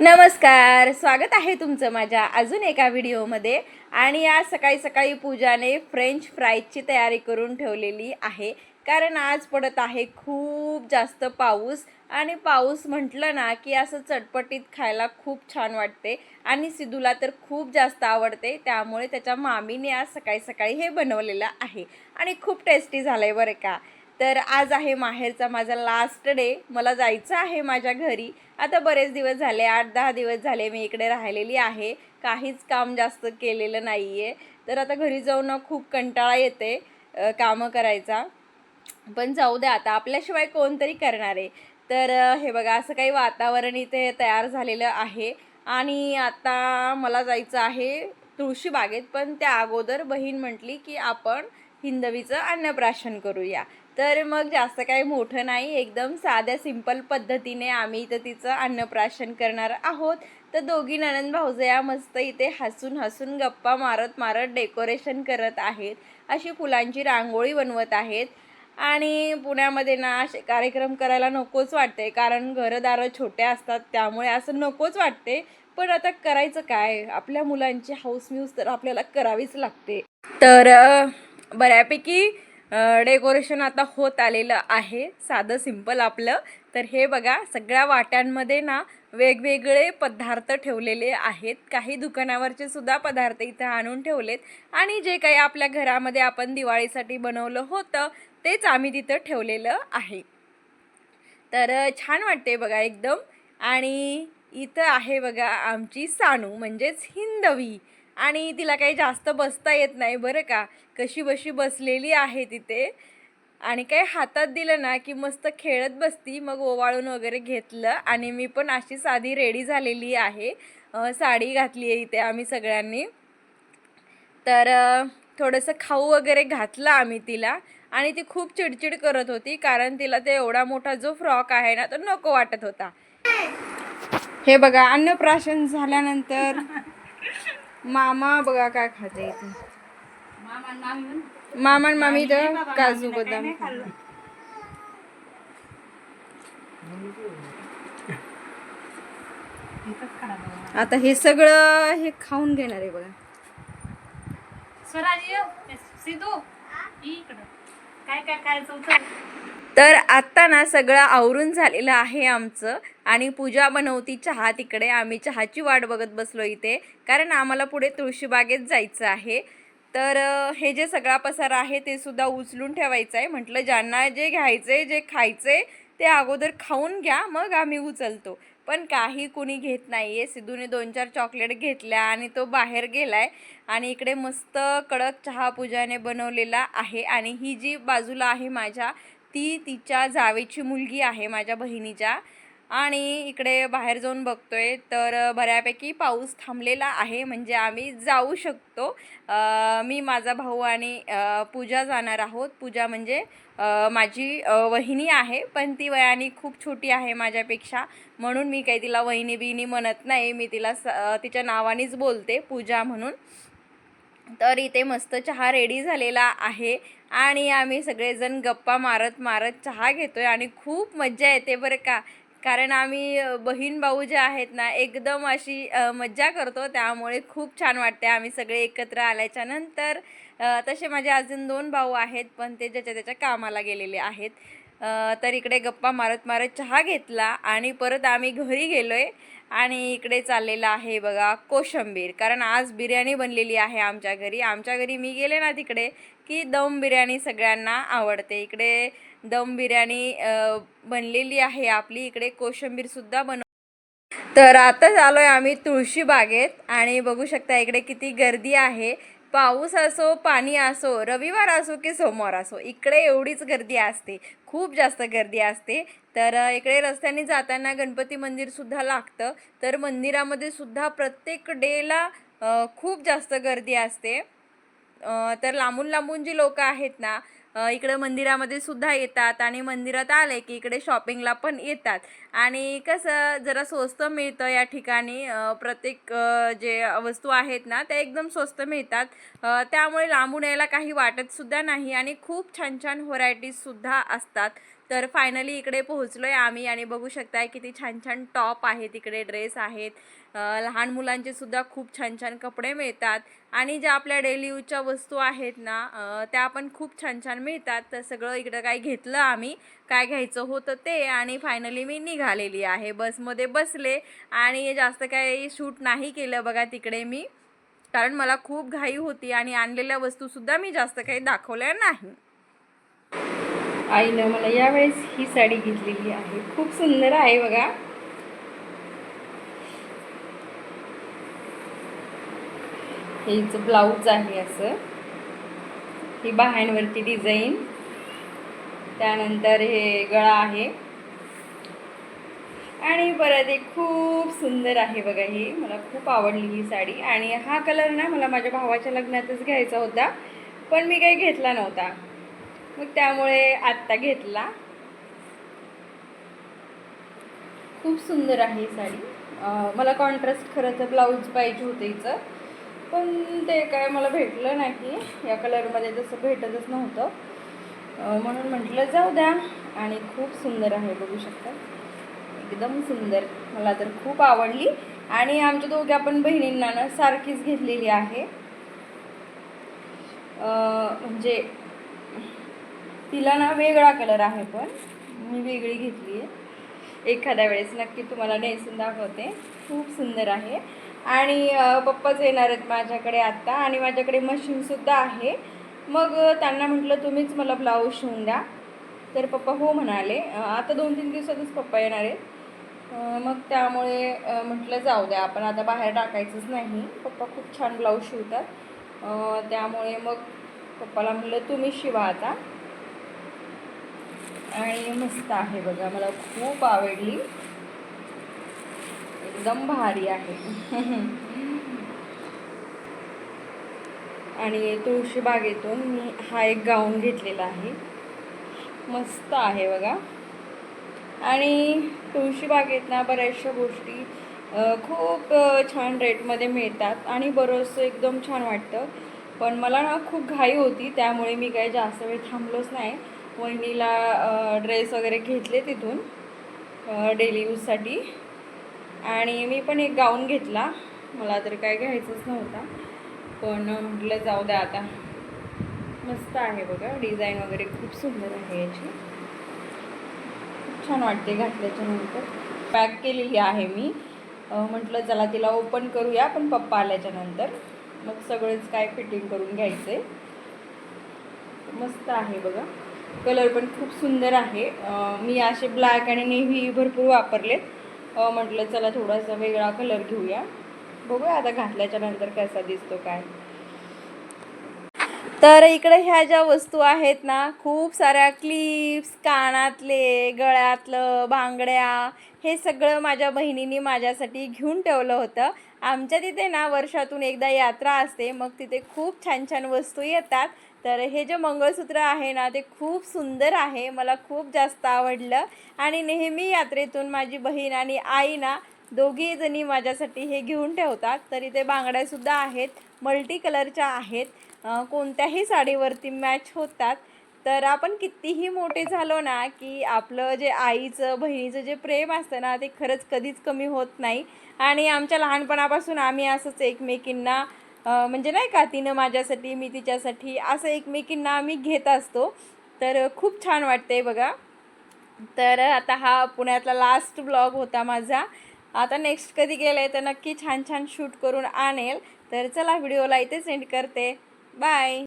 नमस्कार स्वागत आहे तुमचं माझ्या अजून एका व्हिडिओमध्ये. आणि आज सकाळी सकाळी पूजाने फ्रेंच फ्राईजची तयारी करून ठेवलेली आहे. कारण आज पडत आहे खूप जास्त पाऊस. आणि पाऊस म्हटलं ना की असं चटपटीत खायला खूप छान वाटते. आणि सिद्धूला तर खूप जास्त आवडते. त्यामुळे त्याच्या मामीने आज सकाळी सकाळी हे बनवलेलं आहे. आणि खूप टेस्टी झालं आहे बरं का. तर आज आहे माहेरचा माझा लास्ट डे मला जायचं आहे माझ्या घरी. आता बरेच दिवस झाले आठ दहा दिवस झाले मी इकडे राहिलेली आहे. काहीच काम जास्त केलेलं नाही आहे तर आता घरी जाऊन खूप कंटाळा येते कामं करायचा. पण जाऊ द्या आता आपल्याशिवाय कोणतरी करणार आहे. तर हे बघा असं काही वातावरण इथे तयार झालेलं आहे. आणि आता मला जायचं आहे तुळशी बागेत पण त्या अगोदर बहीण म्हटली की आपण हिंदवीचं अन्नप्राशन करूया. तर मग जास्त काही मोठं नाही एकदम साध्या सिंपल पद्धतीने आम्ही इथं तिचं अन्नप्राशन करणार आहोत. तर दोघी ननंद भाऊजया मस्त इथे हसून हसून गप्पा मारत मारत डेकोरेशन करत आहेत. अशी फुलांची रांगोळी बनवत आहेत. आणि पुण्यामध्ये ना असे कार्यक्रम करायला नकोच वाटते कारण घरदारं छोटे असतात त्यामुळे असं नकोच वाटते. पण आता करायचं काय? आपल्या मुलांची हाऊस म्यूज तर आपल्याला करावीच लागते. तर बऱ्यापैकी डेकोरेशन आता होत आलेलं आहे. साधं सिंपल आपलं. तर हे बघा सगळ्या वाट्यांमध्ये ना वेगवेगळे पदार्थ ठेवलेले आहेत. काही दुकानावरचे सुद्धा पदार्थ इथं आणून ठेवलेत. आणि जे काही आपल्या घरामध्ये आपण दिवाळीसाठी बनवलं होतं तेच आम्ही तिथं ठेवलेलं आहे. तर छान वाटते बघा एकदम. आणि इथं आहे बघा आमची सानू म्हणजेच हिंदवी. आणि तिला काही जास्त बसता येत नाही बरं का. कशी बशी बसलेली आहे तिथे. आणि काही हातात दिलं ना की मस्त खेळत बसती मग ओवाळून वगैरे घेतलं. आणि मी पण अशी साधी रेडी झालेली आहे. साडी घातली आहे इथे आम्ही सगळ्यांनी. तर थोडंसं खाऊ वगैरे घातलं आम्ही तिला. आणि ती खूप चिडचिड करत होती कारण तिला ते एवढा मोठा जो फ्रॉक आहे ना तो नको वाटत होता. हे बघा अन्नप्राशन झाल्यानंतर मामा बघा काय खाते इथे. मामा मामी तर काजू बदाम. आता हे सगळं हे खाऊन घेणार आहे बघा. स्वराज सिद्धू. इकडं. काय काय काय चौथं तर आत्ता ना सगळं आवरून झालेलं आहे आमचं. आणि पूजा बनवती चहा तिकडे. आम्ही चहाची वाट बघत बसलो इथे. कारण आम्हाला पुढे तुळशीबागेत जायचं आहे. तर हे जे सगळा पसारा आहे ते सुद्धा उचलून ठेवायचं आहे. म्हटलं ज्यांना जे घ्यायचे जे खायचे ते अगोदर खाऊन घ्या. मग आम्ही उचलतो. पण काही कुणी घेत नाही आहे सिद्धूने दोन चार चॉकलेट घेतल्या आणि तो बाहेर गेलाय. आणि इकडे मस्त कडक चहा पूजाने बनवलेला आहे. आणि ही जी बाजूला आहे माझ्या ती तिच्या जावेची मुलगी आहे माझ्या बहिणीच्या. आणि इकडे बाहेर जाऊन बघतोय तर बऱ्यापैकी पाऊस थांबलेला आहे. म्हणजे आम्ही जाऊ शकतो. मी माझा भाऊ आणि पूजा जाणार आहोत. पूजा म्हणजे माझी वहिनी आहे. पण ती वयाने खूप छोटी आहे माझ्यापेक्षा. म्हणून मी काही तिला वहिनी बिहिनी म्हणत नाही. मी तिला स तिच्या नावानेच बोलते पूजा म्हणून. तर इथे मस्त चहा रेडी झालेला आहे. आणि आम्ही सगळेजण गप्पा मारत मारत चहा घेतो आहे आणि खूप मज्जा येते बरं का. कारण आम्ही बहीण भाऊ जे आहेत ना एकदम अशी मज्जा करतो. त्यामुळे खूप छान वाटते आम्ही सगळे एकत्र आल्याच्यानंतर. तसे माझे अजून दोन भाऊ आहेत पण ते ज्याच्या त्याच्या कामाला गेलेले आहेत. तर इकडे गप्पा मारत मारत चहा घेतला आणि परत आम्ही घरी गेलो आहे आणि इकडे चाललेलं आहे बघा कोशंबीर. कारण आज बिर्याणी बनलेली आहे आमच्या घरी. आमच्या घरी मी गेले ना तिकडे की दम बिर्याणी सगळ्यांना आवडते. इकडे दम बिर्याणी बनलेली आहे आपली. इकडे कोशंबीरसुद्धा बनव तर आता आहे आम्ही तुळशी बागेत आणि बघू शकता इकडे किती गर्दी आहे. पाऊस असो पाणी असो रविवार असो की सोमवार असो इकडे एवढीच गर्दी असते. खूप जास्त गर्दी असते. तर इकडे रस्त्याने जाताना गणपती मंदिरसुद्धा लागतं. तर मंदिरामध्ये सुद्धा प्रत्येक डेला खूप जास्त गर्दी असते. तर लांबून लांबून जी लोकं आहेत ना इकडं मंदिरामध्ये सुद्धा येतात आणि मंदिरात आले की इकडे शॉपिंगला पण येतात. आणि कसं जरा स्वस्त मिळतं या ठिकाणी. प्रत्येक जे वस्तू आहेत ना त्या एकदम स्वस्त मिळतात. त्यामुळे लांबून यायला काही वाटत सुद्धा नाही आणि खूप छान छान व्हरायटीजसुद्धा असतात. तर फायनली इकडे पोहोचलो आहे आम्ही आणि बघू शकताय किती छान छान टॉप आहेत इकडे ड्रेस आहेत. लहान मुलांचे सुद्धा खूप छान छान कपडे मिळतात. आणि ज्या आपल्या डेली यूजच्या वस्तू आहेत ना त्या पण खूप छान छान मिळतात. तर सगळं इकडं काय घेतलं आम्ही काय घ्यायचं होतं ते आणि फायनली मी निघालेली आहे. बसमध्ये बसले आणि जास्त काही शूट नाही केलं बघा तिकडे मी. कारण मला खूप घाई होती आणि आणलेल्या वस्तूसुद्धा मी जास्त काही दाखवल्या नाही. आईनं मला यावेळेस ही साडी घेतलेली आहे. खूप सुंदर आहे बघा. हे ब्लाऊज आहे असं. ही बाह्यांवरती डिझाईन. त्यानंतर हे गळा आहे. आणि परत एक खूप सुंदर आहे बघा ही. मला खूप आवडली ही साडी. आणि हा कलर ना मला माझ्या भावाच्या लग्नातच घ्यायचा होता. पण मी काही घेतला नव्हता. मग त्यामुळे आत्ता घेतला. खूप सुंदर आहे ही साडी. मला कॉन्ट्रास्ट खरं तर ब्लाऊज पाहिजे होतं हिचं. पण ते काय मला भेटलं नाही. या कलरमध्ये तसं भेटतच नव्हतं. म्हणून म्हटलं जाऊ द्या. आणि खूप सुंदर आहे बघू शकता. एकदम सुंदर. मला तर खूप आवडली. आणि आमच्या दोघ्या पण बहिणींना ना सारखीच घेतलेली आहे. म्हणजे तिला ना वेगळा कलर आहे पण. मी वेगळी घेतली आहे. एखाद्या वेळेस नक्की तुम्हाला नेसून दाखवते. खूप सुंदर आहे. आणि पप्पाच येणार आहेत माझ्याकडे आत्ता आणि माझ्याकडे मशीनसुद्धा आहे. मग त्यांना म्हटलं तुम्हीच मला ब्लाऊज शिवून द्या. तर पप्पा हो म्हणाले. आता दोन तीन दिवसातच पप्पा येणार आहेत. मग त्यामुळे म्हटलं जाऊ द्या. आपण आता बाहेर टाकायचंच नाही. पप्पा खूप छान ब्लाऊज शिवतात. त्यामुळे मग पप्पाला म्हटलं तुम्ही शिवा आता. आणि मस्त आहे बघा मला खूप आवडली. एकदम भारी आहे. आणि तुळशीबागेतून मी हा एक गाऊन घेतलेला आहे. मस्त आहे बघा. आणि तुळशीबागेत ना बऱ्याचशा गोष्टी खूप छान रेटमध्ये मिळतात आणि बरंचसं एकदम छान वाटतं. पण मला ना खूप घाई होती त्यामुळे मी काही जास्त वेळ थांबलोच नाही. वहिनीला ड्रेस वगैरे घेतले तिथून डेली यूजसाठी आणि मी पण एक गाऊन घेतला. मला तर काय घ्यायचंच नव्हता. पण म्हटलं जाऊ द्या आता. मस्त आहे बघा. डिझाईन वगैरे खूप सुंदर आहे याची. खूप छान वाटते घातल्याच्यानंतर पॅक केलेली आहे मी. म्हटलं चला तिला ओपन करूया पण पप्पा आल्याच्यानंतर मग सगळंच काय फिटिंग करून घ्यायचं. आहे मस्त आहे बघा. कलर पण खूप सुंदर आहे. मी असे ब्लॅक आणि नेव्ही भरपूर वापरलेत. म्हटलं चला थोडासा वेगळा कलर घेऊया. बघूया आता घातल्याच्या नंतर कसा दिसतो काय. तर इकडे ह्या ज्या वस्तू आहेत ना खूप साऱ्या क्लिप्स कानातले गळ्यातलं बांगड्या हे सगळं माझ्या बहिणीने माझ्यासाठी घेऊन ठेवलं होतं. आमच्या तिथे ना वर्षातून एकदा यात्रा असते. मग तिथे खूप छान छान वस्तू येतात. तर हे जे मंगळसूत्र आहे ना ते खूप सुंदर आहे. मला खूप जास्त आवडलं. आणि नेहमी यात्रेतून माझी बहीण आणि आई ना दोघी जणी माझ्यासाठी हे घेऊन ठेवतात. तर इथे बांगड्यासुद्धा आहेत. मल्टी कलरच्या आहेत. कोणत्याही साडीवरती मॅच होतात. तर आपण कितीही मोठे झालो ना की आपलं जे आईचं बहिणीचं जे प्रेम असतं ना ते खरंच कधीच कमी होत नाही. आणि आमच्या लहानपणापासून आम्ही असंच एकमेकींना म्हणजे नाही का तिनं माझ्यासाठी मी तिच्यासाठी असं एकमेकींना आम्ही घेत असतो. तर खूप छान वाटते बघा. तर आता हा पुण्यातला लास्ट ब्लॉग होता माझा. आता नेक्स्ट कधी गेले तर नक्की छान छान शूट करून आणेल. तर चला व्हिडिओला इथे सेंड करते. बाय